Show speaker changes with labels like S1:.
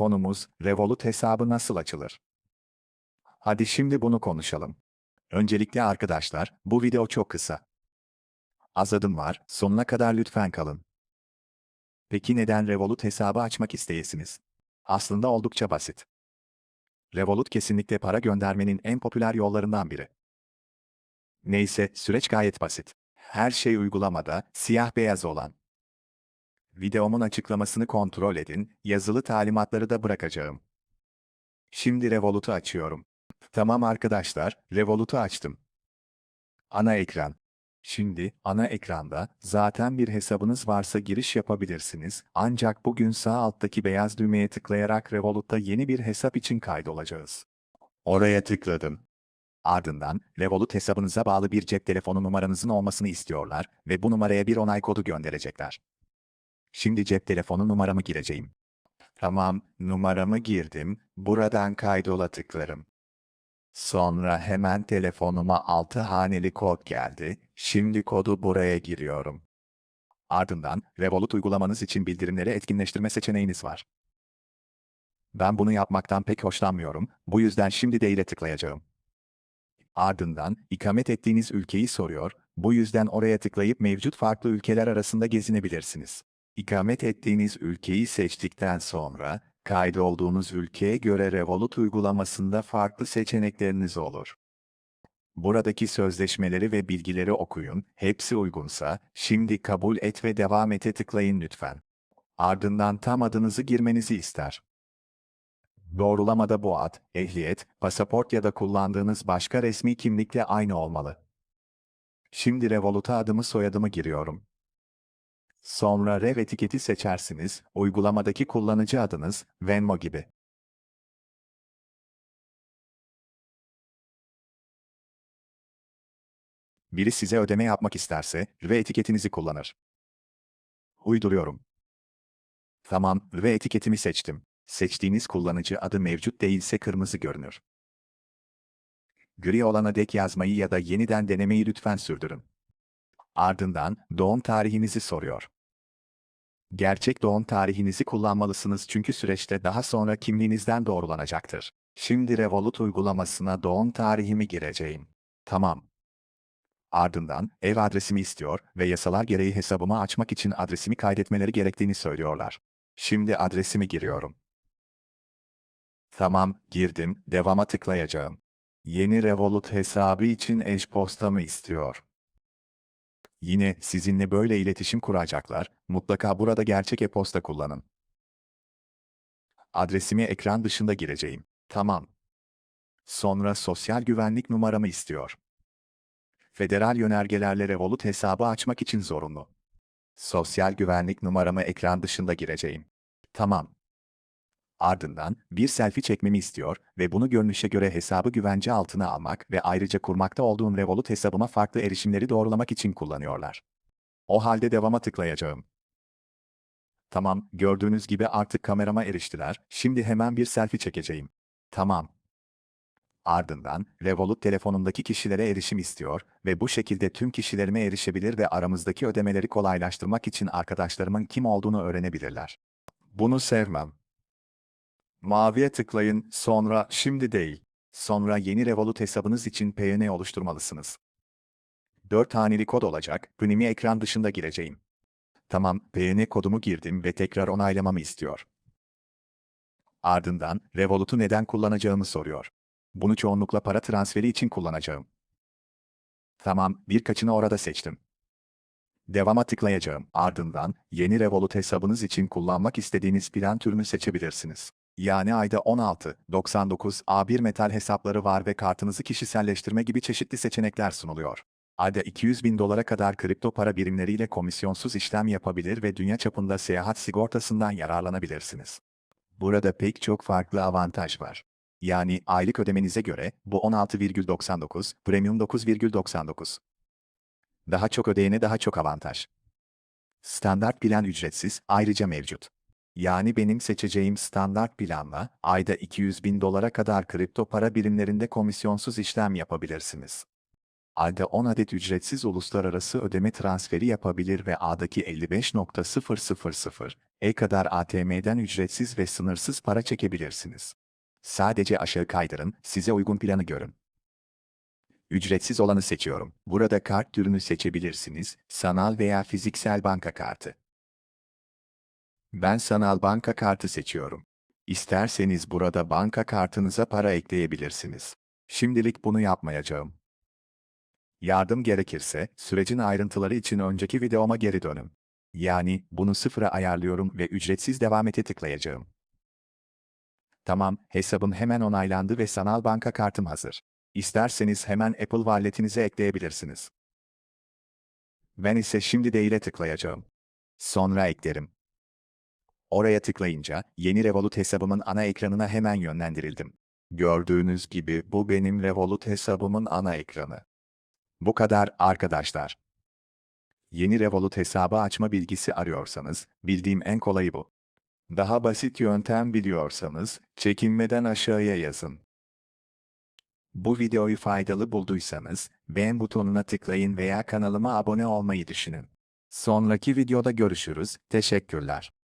S1: Konumuz Revolut hesabı nasıl açılır? Hadi şimdi bunu konuşalım. Öncelikle arkadaşlar, bu video çok kısa. Az adım var, sonuna kadar lütfen kalın. Peki neden Revolut hesabı açmak isteyesiniz? Aslında oldukça basit. Revolut kesinlikle para göndermenin en popüler yollarından biri. Neyse, süreç gayet basit. Her şey uygulamada, siyah beyaz olan. Videomun açıklamasını kontrol edin, yazılı talimatları da bırakacağım. Şimdi Revolut'u açıyorum. Tamam arkadaşlar, Revolut'u açtım. Ana ekran. Şimdi ana ekranda zaten bir hesabınız varsa giriş yapabilirsiniz. Ancak bugün sağ alttaki beyaz düğmeye tıklayarak Revolut'ta yeni bir hesap için kaydolacağız. Oraya tıkladım. Ardından Revolut hesabınıza bağlı bir cep telefonu numaranızın olmasını istiyorlar ve bu numaraya bir onay kodu gönderecekler. Şimdi cep telefonu numaramı gireceğim. Tamam, numaramı girdim. Buradan kaydola tıklarım. Sonra hemen telefonuma 6 haneli kod geldi. Şimdi kodu buraya giriyorum. Ardından Revolut uygulamanız için bildirimleri etkinleştirme seçeneğiniz var. Ben bunu yapmaktan pek hoşlanmıyorum. Bu yüzden şimdi değile tıklayacağım. Ardından ikamet ettiğiniz ülkeyi soruyor. Bu yüzden oraya tıklayıp mevcut farklı ülkeler arasında gezinebilirsiniz. İkamet ettiğiniz ülkeyi seçtikten sonra kaydolduğunuz ülkeye göre Revolut uygulamasında farklı seçenekleriniz olur. Buradaki sözleşmeleri ve bilgileri okuyun. Hepsi uygunsa şimdi kabul et ve devam ete tıklayın lütfen. Ardından tam adınızı girmenizi ister. Doğrulamada bu ad, ehliyet, pasaport ya da kullandığınız başka resmi kimlikle aynı olmalı. Şimdi Revolut'a adımı soyadımı giriyorum. Sonra Rev etiketi seçersiniz, uygulamadaki kullanıcı adınız, Venmo gibi. Biri size ödeme yapmak isterse, ve etiketinizi kullanır. Uyduruyorum. Tamam, ve etiketimi seçtim. Seçtiğiniz kullanıcı adı mevcut değilse kırmızı görünür. Gri olana dek yazmayı ya da yeniden denemeyi lütfen sürdürün. Ardından doğum tarihinizi soruyor. Gerçek doğum tarihinizi kullanmalısınız çünkü süreçte daha sonra kimliğinizden doğrulanacaktır. Şimdi Revolut uygulamasına doğum tarihimi gireceğim. Tamam. Ardından ev adresimi istiyor ve yasalar gereği hesabımı açmak için adresimi kaydetmeleri gerektiğini söylüyorlar. Şimdi adresimi giriyorum. Tamam, girdim, devama tıklayacağım. Yeni Revolut hesabı için e-postamı istiyor. Yine sizinle böyle iletişim kuracaklar, mutlaka burada gerçek e-posta kullanın. Adresimi ekran dışında gireceğim. Tamam. Sonra sosyal güvenlik numaramı istiyor. Federal yönergelerle Revolut hesabı açmak için zorunlu. Sosyal güvenlik numaramı ekran dışında gireceğim. Tamam. Ardından bir selfie çekmemi istiyor ve bunu görünüşe göre hesabı güvence altına almak ve ayrıca kurmakta olduğum Revolut hesabıma farklı erişimleri doğrulamak için kullanıyorlar. O halde devama tıklayacağım. Tamam, gördüğünüz gibi artık kamerama eriştiler. Şimdi hemen bir selfie çekeceğim. Tamam. Ardından Revolut telefonumdaki kişilere erişim istiyor ve bu şekilde tüm kişilerime erişebilir ve aramızdaki ödemeleri kolaylaştırmak için arkadaşlarımın kim olduğunu öğrenebilirler. Bunu sevmem. Maviye tıklayın, sonra şimdi değil. Sonra yeni Revolut hesabınız için PN oluşturmalısınız. 4 haneli kod olacak, PN'imi ekran dışında gireceğim. Tamam, PN kodumu girdim ve tekrar onaylamamı istiyor. Ardından, Revolut'u neden kullanacağımı soruyor. Bunu çoğunlukla para transferi için kullanacağım. Tamam, birkaçını orada seçtim. Devama tıklayacağım. Ardından, yeni Revolut hesabınız için kullanmak istediğiniz plan türünü seçebilirsiniz. Yani ayda 16, 99, A1 metal hesapları var ve kartınızı kişiselleştirme gibi çeşitli seçenekler sunuluyor. Ayda 200 bin dolara kadar kripto para birimleriyle komisyonsuz işlem yapabilir ve dünya çapında seyahat sigortasından yararlanabilirsiniz. Burada pek çok farklı avantaj var. Yani aylık ödemenize göre bu 16,99, premium 9,99. Daha çok ödeyene daha çok avantaj. Standart plan ücretsiz ayrıca mevcut. Yani benim seçeceğim standart planla ayda 200 bin dolara kadar kripto para birimlerinde komisyonsuz işlem yapabilirsiniz. Ayda 10 adet ücretsiz uluslararası ödeme transferi yapabilir ve A'daki 55.000 E kadar ATM'den ücretsiz ve sınırsız para çekebilirsiniz. Sadece aşağı kaydırın, size uygun planı görün. Ücretsiz olanı seçiyorum. Burada kart türünü seçebilirsiniz, sanal veya fiziksel banka kartı. Ben sanal banka kartı seçiyorum. İsterseniz burada banka kartınıza para ekleyebilirsiniz. Şimdilik bunu yapmayacağım. Yardım gerekirse, sürecin ayrıntıları için önceki videoma geri dönün. Yani, bunu sıfıra ayarlıyorum ve ücretsiz devam ete tıklayacağım. Tamam, hesabım hemen onaylandı ve sanal banka kartım hazır. İsterseniz hemen Apple Wallet'inize ekleyebilirsiniz. Ben ise şimdi değile tıklayacağım. Sonra eklerim. Oraya tıklayınca, yeni Revolut hesabımın ana ekranına hemen yönlendirildim. Gördüğünüz gibi bu benim Revolut hesabımın ana ekranı. Bu kadar arkadaşlar. Yeni Revolut hesabı açma bilgisi arıyorsanız, bildiğim en kolayı bu. Daha basit yöntem biliyorsanız, çekinmeden aşağıya yazın. Bu videoyu faydalı bulduysanız, beğen butonuna tıklayın veya kanalıma abone olmayı düşünün. Sonraki videoda görüşürüz, teşekkürler.